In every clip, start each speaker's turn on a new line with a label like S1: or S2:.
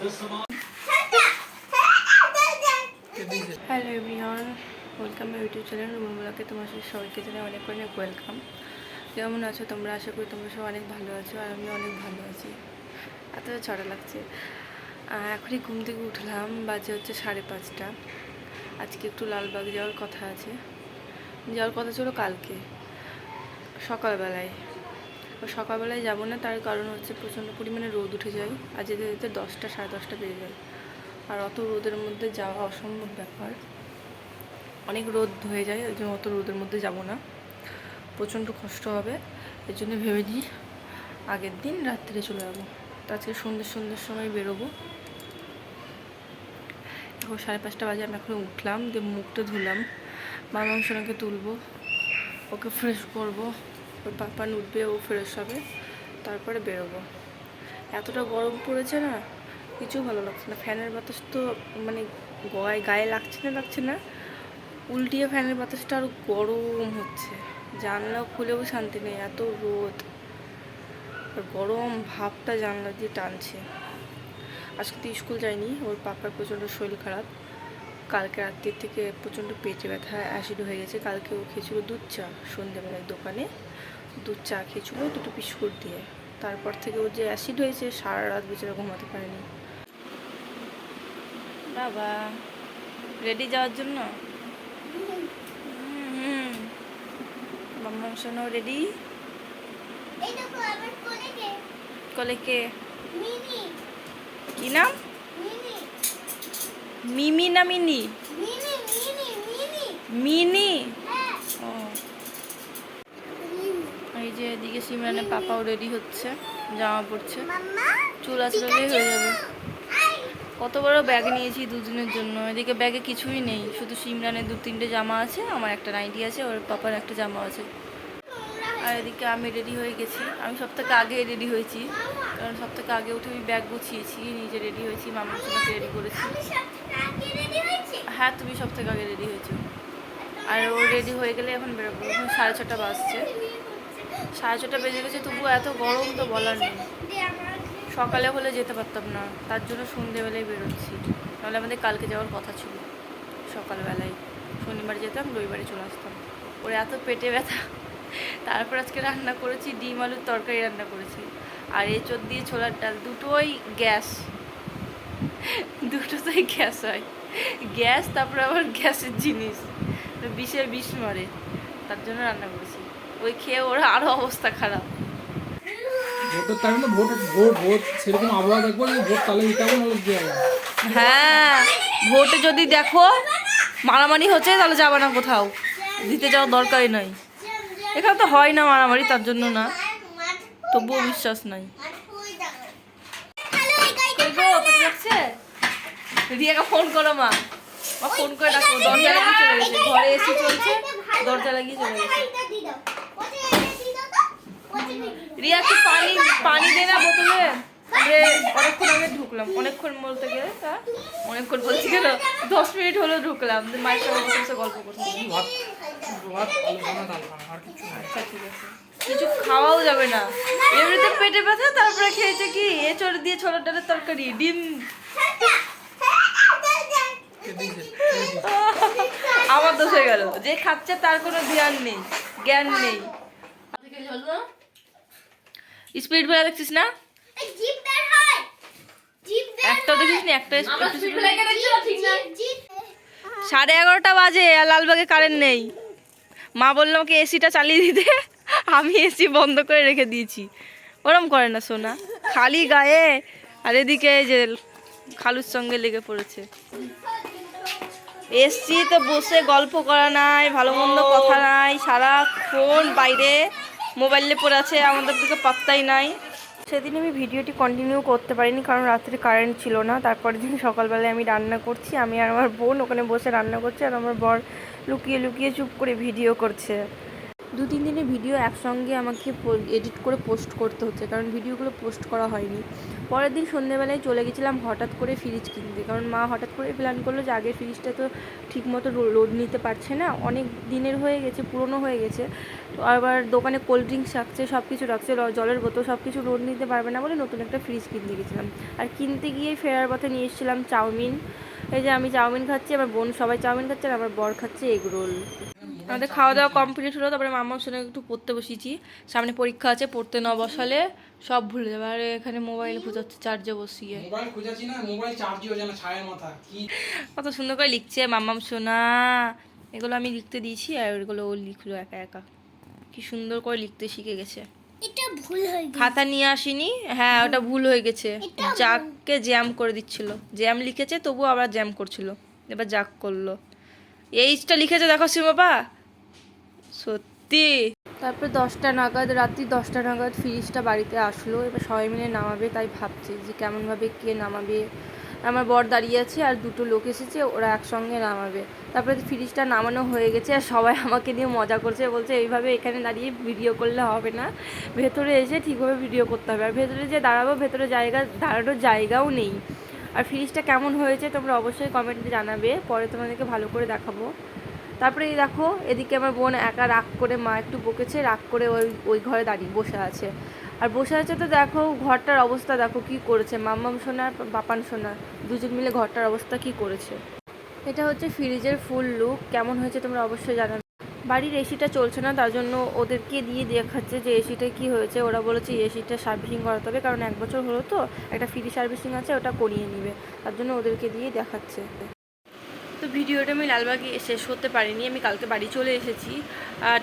S1: Hello everyone welcome my YouTube channel রুমগুলোকে তোমার সাথে সবাইকে জানাই অনেক অনেক ওয়েলকাম কেমন আছো তোমরা? আশা করি তোমরা সব অনেক ভালো আছো আর আমি অনেক ভালো আছি। এত ছড়া লাগছে। এখনই ঘুম থেকে উঠলাম। বাজে হচ্ছে সাড়ে পাঁচটা। আজকে একটু লালবাগ যাওয়ার কথা আছে। যাওয়ার কথা ছিল কালকে। সকালবেলায়। সকালবেলায় যাব না, তার কারণ হচ্ছে প্রচণ্ড পরিমাণে রোদ উঠে যায়। আর যেতে যেতে দশটা, সাড়ে দশটা বেজে যায়। আর অত রোদের মধ্যে যাওয়া অসম্ভব ব্যাপার। অনেক রোদ হয়ে যায়, ওই জন্য অত রোদের মধ্যে যাব না। প্রচণ্ড কষ্ট হবে, এর জন্য ভেবে নিই আগের দিন রাত্রে চলে যাব। তো আজকে সন্ধ্যে, সন্ধ্যের সময় বেরোবো। এখন সাড়ে পাঁচটা বাজে, আমি এখন উঠলাম, দিয়ে মুখটা ধুলাম। মামা সোনাকে তুলবো, ওকে ফ্রেশ করব। ওর পাপা উঠবে ও ফ্রেশ হবে, তারপরে বেরোবো। এতটা গরম পড়েছে না, কিছু ভালো লাগছে না। ফ্যানের বাতাস তো মানে গায়ে গায়ে লাগছে না লাগছে না। উল্টিয়ে ফ্যানের বাতাসটা আরও গরম হচ্ছে। জানলা খুলেও শান্তি নেই, এত রোদ। আর গরম ভাবটা জানলা দিয়ে টানছে। আজকে তো স্কুল যায়নি, ওর পাপার প্রচণ্ড শরীর খারাপ। কালকে রাত্রির থেকে প্রচণ্ড পেটে ব্যথা, অ্যাসিড হয়ে গেছে। কালকে ও খেয়েছিল দুধ চা সন্ধ্যেবেলায় দোকানে। দুধ চা খেয়েছিল দুটো বিস্কুট দিয়ে। তারপর থেকে ওর যে অ্যাসিড হয়েছে সারা রাত বেচারা ঘুমাতে পারেনি। বাবা রেডি যাওয়ার জন্য? হুম শোনো রেডি
S2: এই দেখো আমার কোলে কে?
S1: কলে কে? কি নাম?
S2: মিনি
S1: মিমি না মিনি?
S2: মিনি মিনি মিনি
S1: মিনি
S2: হ্যাঁ
S1: ও এই যে এদিকে সিমরানের পাপাও রেডি হচ্ছে জামা পড়ছে চুল আসলেই হয়ে যাবে। কত বড় ব্যাগ নিয়েছি দুদিনের জন্য। এদিকে ব্যাগে কিছুই নেই শুধু সিমরানের দু তিনটে জামা আছে আমার একটা নাইটি আছে ওর পাপার একটা জামা আছে। আর এদিকে আমি রেডি হয়ে গেছি। আমি সব থেকে আগে রেডি হয়েছি কারণ সব থেকে আগে উঠে আমি ব্যাগ গুছিয়েছি নিজে রেডি হয়েছি মামার সঙ্গে রেডি করেছি। হ্যাঁ তুমি সব থেকে আগে রেডি হয়েছো। আর ও রেডি হয়ে গেলে এখন বেরোবো। এখন সাড়ে ছটা বাজছে। সাড়ে ছটা বেজে গেছে, তবুও এত গরম তো বলার নেই। সকালে হলে যেতে পারতাম না, তার জন্য সন্ধেবেলায় বেরোচ্ছি। নাহলে আমাদের কালকে যাওয়ার কথা ছিল, সকালবেলায়। শনিবার যেতাম, রবিবারে চলে আসতাম। ওর এত পেটে ব্যথা। তারপর আজকে রান্না করেছি, ডিম আলুর তরকারি রান্না করেছি। আর এঁচোর দিয়ে ছোলার ডাল, দুটোই গ্যাস। দুটোতেই গ্যাস হয়। গ্যাস, তারপরে আবার গ্যাসের জিনিস। বিষে বিষ মারে। তার জন্য রান্না করেছি। ওই খেয়ে ওর আরও অবস্থা খারাপ।
S3: ভোটের টাইমে না ভোট ভোট ভোট সেরকম আবহাওয়া দেখব না ভোট তাহলে দিতে হবে নাহলে
S1: হ্যাঁ ভোটে যদি দেখো মারামারি হচ্ছে তাহলে যাবে না কোথাও। দিতে যাওয়ার দরকারই নাই। এখানে তো হয় না মারামারি তার জন্য না। তবুও বিশ্বাস নাই। রিয়াকে ফোন করো মা। মা ফোন করে ডাকো। দরজা লাগিয়ে চলে গেছে। ঘরে এসি চলছে দরজা লাগিয়ে চলে গেছে। রিয়া একটু পানি পানি দে না বোতলে। যে অনেকক্ষণ আগে ঢুকলাম। অনেকক্ষণ বলতে গেলে তা অনেকক্ষণ বলছি কেন দশ মিনিট হলো ঢুকলাম। মায়ের সঙ্গে বসে বসে গল্প করছি। আচ্ছা ঠিক আছে। কিছু খাওয়াও যাবে না। এমনিতে পেটে ব্যথা তারপরে খেয়েছে কি? এঁচড় দিয়ে ছোলার ডালের তরকারি ডিম। আমার দোষ হয়ে গেল। যে খাচ্ছে তার কোনো ধ্যান নেই জ্ঞান নেই। স্পিড বেলা দেখছিস না? দেখিস নি একটা সাড়ে এগারোটা বাজে আর লালবাগে কারেন্ট নেই। মা বলল আমাকে এসিটা চালিয়ে দিতে। আমি এসি বন্ধ করে রেখে দিয়েছি। ওরম করে না সোনা। খালি গায়ে। আর এদিকে যে খালুর সঙ্গে লেগে পড়েছে। এসছি তো বসে গল্প করা নাই ভালো মন্দ কথা নাই সারাক্ষণ বাইরে। মোবাইলে পড়ে আছে, আমাদের দিকে পাত্তাই নাই। সেদিন আমি ভিডিওটি কন্টিনিউ করতে পারিনি, কারণ রাত্রে কারেন্ট ছিল না। তারপরের দিন সকালবেলায় আমি রান্না করছি, আমি আর আমার বোন ওখানে বসে রান্না করছি, আর আমার বর লুকিয়ে লুকিয়ে চুপ করে ভিডিও করছে। দু, তিন দিনের ভিডিও একসঙ্গে আমাকে এডিট করে পোস্ট করতে হচ্ছে, কারণ ভিডিওগুলো পোস্ট করা হয়নি। পরের দিন সন্ধ্যেবেলায় চলে গেছিলাম হঠাৎ করে ফ্রিজ কিনতে, কারণ মা হঠাৎ করে প্ল্যান করল যে আগের ফ্রিজটা তো ঠিকমতো লোড নিতে পারছে না। অনেক দিনের হয়ে গেছে, পুরনো হয়ে গেছে। তো আবার দোকানে কোল্ড ড্রিঙ্কস রাখছে সব কিছু রাখছে জলের বোতল সব কিছু লোড নিতে পারবে না বলে নতুন একটা ফ্রিজ কিনতে গেছিলাম। আর কিনতে গিয়ে ফেরার পথে নিয়ে এসেছিলাম চাউমিন। এই যে আমি চাউমিন খাচ্ছি, আমার বোন সবাই চাউমিন খাচ্ছে আর আমার বর খাচ্ছে এগ রোল। আমাদের খাওয়া দাওয়া কমপ্লিট হলো তারপরে মামার সঙ্গে একটু পড়তে বসিয়েছি সামনে পরীক্ষা আছে পড়তে না বসালে সব ভুলে যাবে। আর এখানে মোবাইল খুঁজাচ্ছে চার্জে বসিয়ে।
S3: মোবাইল খুঁজাচ্ছি না মোবাইল চার্জই হয়ে না ছায়ের মাথা কি?
S1: কত সুন্দর করে লিখছে মাম্মাম সোনা। এগুলো আমি লিখতে দিয়েছি আর এগুলো ও লিখলো একা একা। কি সুন্দর করে লিখতে শিখে গেছে।
S2: এটা ভুল হয়ে গেছে।
S1: খাতা নিয়ে আসিনি। হ্যাঁ ওটা ভুল হয়ে গেছে। জাককে জ্যাম করে দিচ্ছিল। জ্যাম লিখেছে তবুও আবার জ্যাম করছিল। এবার জাক করল। এইচটা লিখেছে দেখো সিমাপা সত্যি? তারপরে দশটা নাগাদ, রাত্রি দশটা নাগাদ ফ্রিজটা বাড়িতে আসলো। এবার সবাই মিলে নামাবে তাই ভাবছে যে কেমনভাবে কে নামাবে। আমার বর দাঁড়িয়ে আছে আর দুটো লোক এসেছে, ওরা একসঙ্গে নামাবে। তারপরে ফ্রিজটা নামানো হয়ে গেছে আর সবাই আমাকে নিয়ে মজা করছে। বলছে, এইভাবে এখানে দাঁড়িয়ে ভিডিও করলে হবে না। ভেতরে এসে ঠিকভাবে ভিডিও করতে হবে। আর ভেতরে যে দাঁড়াবো, ভেতরে জায়গা, দাঁড়ানোর জায়গাও নেই। আর ফ্রিজটা কেমন হয়েছে তোমরা অবশ্যই কমেন্টে জানাবে। পরে তোমাদেরকে ভালো করে দেখাবো। তারপরে এই দেখো, এদিকে আমার বোন একা রাগ করে মা একটু বকেছে, রাগ করে ওই ওই ঘরে দাঁড়িয়ে বসে আছে। আর বসে আছে তো দেখো, ঘরটার অবস্থা দেখো কি করেছে। মাম্মাম সোনা, বাপান সোনা, দুজন মিলে ঘরটার অবস্থা কি করেছে। এটা হচ্ছে ফ্রিজের ফুল লুক, কেমন হয়েছে তোমরা অবশ্যই জানাবে। বাড়ির এসিটা চলছে না, তার জন্য ওদেরকে দিয়ে দেখাচ্ছে যে এসিটা কি হয়েছে। ওরা বলেছে এসিটা সার্ভিসিং করাতে হবে, কারণ এক বছর হলো তো, একটা ফ্রি সার্ভিসিং আছে, ওটা করিয়ে নিবে। তার জন্য ওদেরকে দিয়ে দেখাচ্ছে। ভিডিওটা আমি লালবাগে শেষ করতে পারিনি, আমি কালকে বাড়ি চলে এসেছি।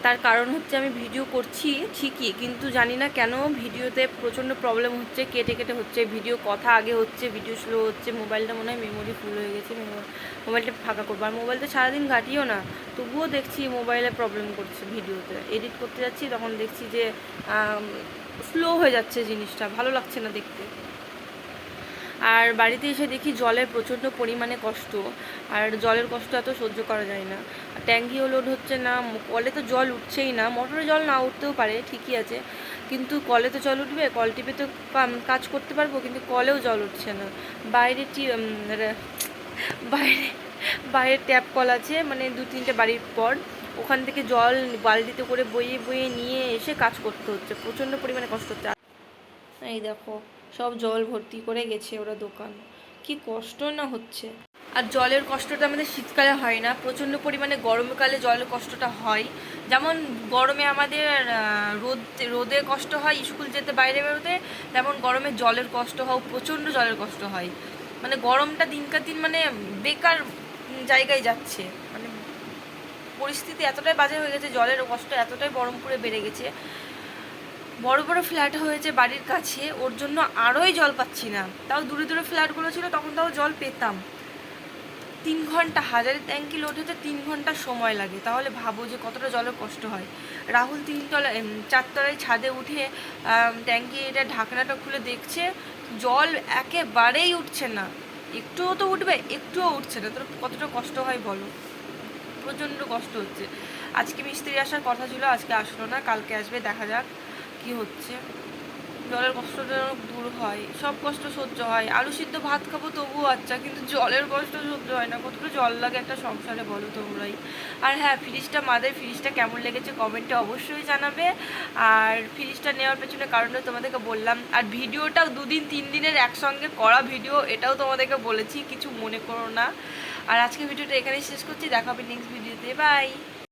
S1: তার কারণ হচ্ছে আমি ভিডিও করছি ঠিকই, কিন্তু জানি না কেন ভিডিওতে প্রচণ্ড প্রবলেম হচ্ছে, কেটে কেটে হচ্ছে। ভিডিও কথা আগে হচ্ছে ভিডিও স্লো হচ্ছে মোবাইলটা মনে হয় মেমোরি ফুল হয়ে গেছে মোবাইলটা ফাঁকা করব। আর মোবাইলটা সারাদিন ঘাটিও না, তবুও দেখছি মোবাইলে প্রবলেম করছে ভিডিওতে। এডিট করতে যাচ্ছি, তখন দেখছি যে স্লো হয়ে যাচ্ছে জিনিসটা, ভালো লাগছে না দেখতে। আর বাড়িতে এসে দেখি জলের প্রচণ্ড পরিমাণে কষ্ট। আর জলের কষ্ট এত সহ্য করা যায় না। ট্যাঙ্কিও লোড হচ্ছে না। কলে তো জল উঠছেই না। মোটরে জল না উঠতেও পারে, ঠিকই আছে। কিন্তু কলে তো জল উঠবে, কল টিপে তো কাজ করতে পারব, কিন্তু কলেও জল উঠছে না। বাইরে টি- বাইরে বাইরে ট্যাপ কল আছে মানে দু, তিনটে বাড়ির পর। ওখান থেকে জল বালতিতে করে বইয়ে বইয়ে নিয়ে এসে কাজ করতে হচ্ছে। প্রচণ্ড পরিমাণে কষ্ট হচ্ছে। এই দেখো, সব জল ভর্তি করে গেছে ওরা দোকান। কি কষ্ট না হচ্ছে। আর জলের কষ্টটা আমাদের শীতকালে হয় না, প্রচণ্ড পরিমাণে গরমকালে জলের কষ্টটা হয়। যেমন গরমে আমাদের রোদ, রোদে কষ্ট হয়, স্কুল যেতে বাইরে বেরোতে, তেমন গরমে জলের কষ্ট হয়, প্রচণ্ড জলের কষ্ট হয়। মানে গরমটা দিনকার দিন মানে বেকার জায়গায় যাচ্ছে। মানে পরিস্থিতি এতটাই বাজে হয়ে গেছে, জলের কষ্ট এতটাই বরমপুরে বেড়ে গেছে। বড় বড় ফ্ল্যাট হয়েছে বাড়ির কাছে, ওর জন্য আরোই জল পাচ্ছি না। তাও দূরে দূরে ফ্ল্যাটগুলো ছিল, তখন তাও জল পেতাম। তিন ঘণ্টা হাজারের ট্যাঙ্কি লোড হতে তিন ঘণ্টা সময় লাগে। তাহলে ভাবো যে কতটা জলের কষ্ট হয়। রাহুল তিনতলা চারতলায় ছাদে উঠে ট্যাঙ্কি এটা ঢাকনাটা খুলে দেখছে, জল একেবারেই উঠছে না। একটুও তো উঠবে, একটুও উঠছে না। তোর কতটা কষ্ট হয় বলো? প্রচণ্ড কষ্ট হচ্ছে। আজকে মিস্ত্রি আসার কথা ছিল, আজকে আসলো না, কালকে আসবে, দেখা যাক। কি হচ্ছে? জলের কষ্টটা যেন দূর হয়। সব কষ্ট সহ্য হয়। আলু সিদ্ধ ভাত খাব তবুও আচ্ছা কিন্তু জলের কষ্ট সহ্য হয় না। কতটা জল লাগে একটা সংসারে বলো তোমরাই। আর হ্যাঁ ফ্রিজটা, মাদের ফ্রিজটা কেমন লেগেছে কমেন্টে অবশ্যই জানাবে। আর ফ্রিজটা নেওয়ার পেছনে কারণটা তোমাদেরকে বললাম, আর ভিডিওটাও দুদিন, তিন দিনের একসঙ্গে করা ভিডিও, এটাও তোমাদেরকে বলেছি, কিছু মনে করো না। আর আজকে ভিডিওটা এখানেই শেষ করছি, দেখা হবে নেক্সট ভিডিওতে বাই